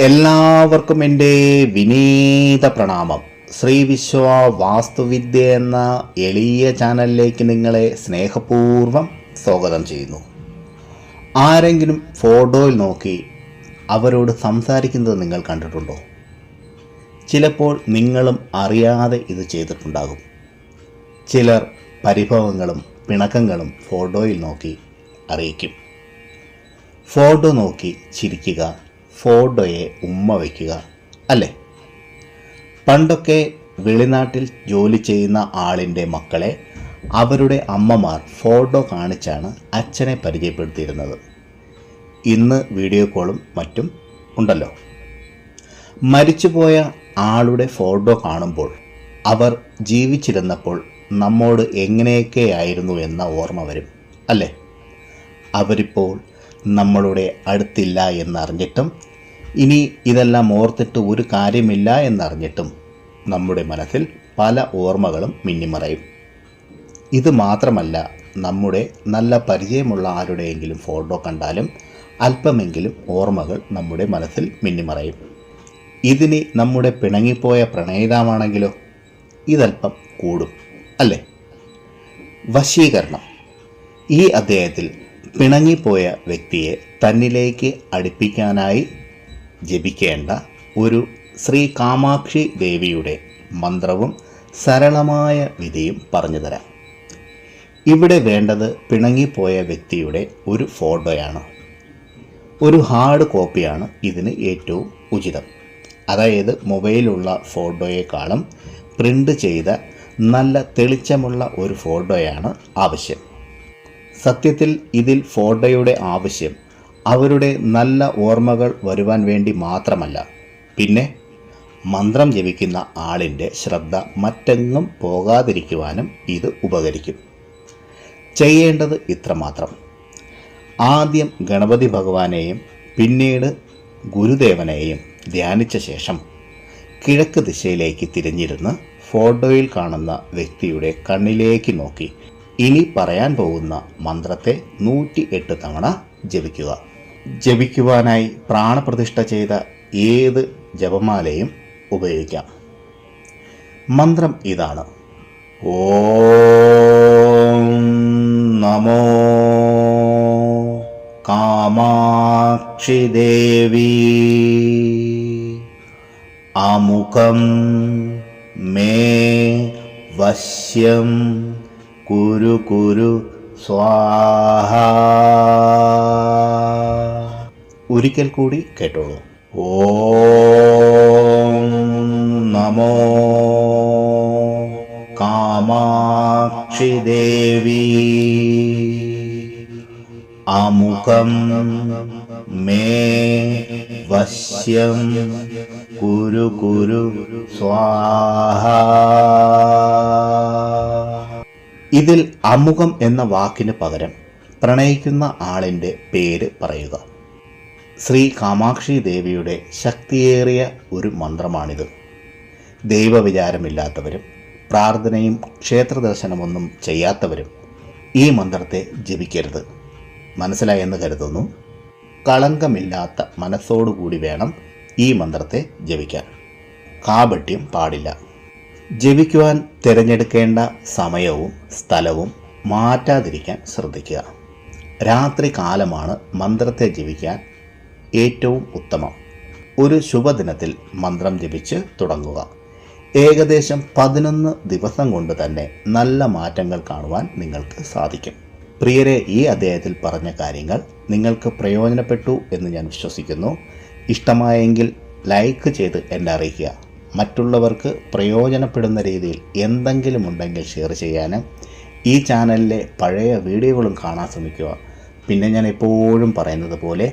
എല്ലാവർക്കും എന്റെ വിനീത പ്രണാമം. ശ്രീ വിശ്വ വാസ്തുവിദ്യ എന്ന എളിയ ചാനലിലേക്ക് നിങ്ങളെ സ്നേഹപൂർവം സ്വാഗതം ചെയ്യുന്നു. ആരെങ്കിലും ഫോട്ടോയിൽ നോക്കി അവരോട് സംസാരിക്കുന്നത് നിങ്ങൾ കണ്ടിട്ടുണ്ടോ? ചിലപ്പോൾ നിങ്ങളും അറിയാതെ ഇത് ചെയ്തിട്ടുണ്ടാകും. ചിലർ പരിഭവങ്ങളും പിണക്കങ്ങളും ഫോട്ടോയിൽ നോക്കി അറിയിക്കും. ഫോട്ടോ നോക്കി ചിരിക്കുക ഫോട്ടോയെ ഉമ്മ വയ്ക്കുക അല്ലേ? പണ്ടൊക്കെ വെളിനാട്ടിൽ ജോലി ചെയ്യുന്ന ആളിന്റെ മക്കളെ അവരുടെ അമ്മമാർ ഫോട്ടോ കാണിച്ചാണ് അച്ഛനെ പരിചയപ്പെടുത്തിയിരുന്നത്. ഇന്ന് വീഡിയോ കോളും മറ്റും ഉണ്ടല്ലോ. മരിച്ചുപോയ ആളുടെ ഫോട്ടോ കാണുമ്പോൾ അവർ ജീവിച്ചിരുന്നപ്പോൾ നമ്മോട് എങ്ങനെയൊക്കെയായിരുന്നു എന്ന ഓർമ്മ വരും അല്ലേ? അവരിപ്പോൾ നമ്മളുടെ അടുത്തില്ല എന്നറിഞ്ഞിട്ടും ഇനി ഇതെല്ലാം ഓർത്തിട്ട് ഒരു കാര്യമില്ല എന്നറിഞ്ഞിട്ടും നമ്മുടെ മനസ്സിൽ പല ഓർമ്മകളും മിന്നിമറയും. ഇത് മാത്രമല്ല നമ്മുടെ നല്ല പരിചയമുള്ള ആരുടെയെങ്കിലും ഫോട്ടോ കണ്ടാലും അല്പമെങ്കിലും ഓർമ്മകൾ നമ്മുടെ മനസ്സിൽ മിന്നിമറയും. ഇതിനി നമ്മുടെ പിണങ്ങിപ്പോയ പ്രണയിതാവാണെങ്കിലോ? ഇതല്പം കൂടും അല്ലേ? വശീകരണം. ഈ അദ്ദേഹത്തിൽ പിണങ്ങിപ്പോയ വ്യക്തിയെ തന്നിലേക്ക് അടുപ്പിക്കാനായി ജപിക്കേണ്ട ഒരു ശ്രീ കാമാക്ഷി ദേവിയുടെ മന്ത്രവും സരളമായ വിധിയും പറഞ്ഞു തരാം. ഇവിടെ വേണ്ടത് പിണങ്ങിപ്പോയ വ്യക്തിയുടെ ഒരു ഫോട്ടോയാണ്. ഒരു ഹാർഡ് കോപ്പിയാണ് ഇതിന് ഏറ്റവും ഉചിതം. അതായത് മൊബൈലുള്ള ഫോട്ടോയേക്കാളും പ്രിന്റ് ചെയ്ത നല്ല തെളിച്ചമുള്ള ഒരു ഫോട്ടോയാണ് ആവശ്യം. സത്യത്തിൽ ഇതിൽ ഫോട്ടോയുടെ ആവശ്യം അവരുടെ നല്ല ഓർമ്മകൾ വരുവാൻ വേണ്ടി മാത്രമല്ല പിന്നെ മന്ത്രം ജപിക്കുന്ന ആളിന്റെ ശ്രദ്ധ മറ്റെങ്ങും പോകാതിരിക്കുവാനും ഇത് ഉപകരിക്കും. ചെയ്യേണ്ടത് ഇത്രമാത്രം. ആദ്യം ഗണപതി ഭഗവാനെയും പിന്നീട് ഗുരുദേവനെയും ധ്യാനിച്ച ശേഷം കിഴക്ക് ദിശയിലേക്ക് തിരിഞ്ഞിരുന്ന് ഫോട്ടോയിൽ കാണുന്ന വ്യക്തിയുടെ കണ്ണിലേക്ക് നോക്കി ഇനി പറയാൻ പോകുന്ന മന്ത്രത്തെ നൂറ്റി എട്ട് തവണ ജപിക്കുക. ജപിക്കുവാനായി പ്രാണപ്രതിഷ്ഠ ചെയ്ത ഏത് ജപമാലയും ഉപയോഗിക്കാം. മന്ത്രം ഇതാണ്. ഓം നമോ കാമാക്ഷി ദേവി അമുഖം മേ വശ്യം. കുരു കുരു സ്വാഹ. ഒരിക്കൽ കൂടി കേട്ടോളൂ. ഓ നമോ കാമാക്ഷി ദേവി. അമുഖം മേ വശ്യം കുരു കുരു സ്വാഹ. ഇതിൽ അമുഖം എന്ന വാക്കിന് പകരം പ്രണയിക്കുന്ന ആളിന്റെ പേര് പറയുക. ശ്രീ കാമാക്ഷി ദേവിയുടെ ശക്തിയേറിയ ഒരു മന്ത്രമാണിത്. ദൈവവിചാരമില്ലാത്തവരും പ്രാർത്ഥനയും ക്ഷേത്രദർശനമൊന്നും ചെയ്യാത്തവരും ഈ മന്ത്രത്തെ ജപിക്കരുത്. മനസ്സിലായെന്ന് കരുതുന്നു. കളങ്കമില്ലാത്ത മനസ്സോടുകൂടി വേണം ഈ മന്ത്രത്തെ ജപിക്കാൻ. കാപട്യം പാടില്ല. ജപിക്കുവാൻ തിരഞ്ഞെടുക്കേണ്ട സമയവും സ്ഥലവും മാറ്റാതിരിക്കാൻ ശ്രദ്ധിക്കുക. രാത്രി കാലമാണ് മന്ത്രത്തെ ജപിക്കാൻ ഏറ്റവും ഉത്തമം. ഒരു ശുഭദിനത്തിൽ മന്ത്രം ജപിച്ച് തുടങ്ങുക. ഏകദേശം പതിനൊന്ന് ദിവസം കൊണ്ട് തന്നെ നല്ല മാറ്റങ്ങൾ കാണുവാൻ നിങ്ങൾക്ക് സാധിക്കും. പ്രിയരെ ഈ അദ്ദേഹത്തിൽ പറഞ്ഞ കാര്യങ്ങൾ നിങ്ങൾക്ക് പ്രയോജനപ്പെട്ടു എന്ന് ഞാൻ വിശ്വസിക്കുന്നു. ഇഷ്ടമായെങ്കിൽ ലൈക്ക് ചെയ്ത് എന്നെ അറിയിക്കുക. മറ്റുള്ളവർക്ക് പ്രയോജനപ്പെടുന്ന രീതിയിൽ എന്തെങ്കിലും ഉണ്ടെങ്കിൽ ഷെയർ ചെയ്യാനും ഈ ചാനലിലെ പഴയ വീഡിയോകളും കാണാൻ ശ്രമിക്കുക. പിന്നെ ഞാൻ എപ്പോഴും പറയുന്നത് പോലെ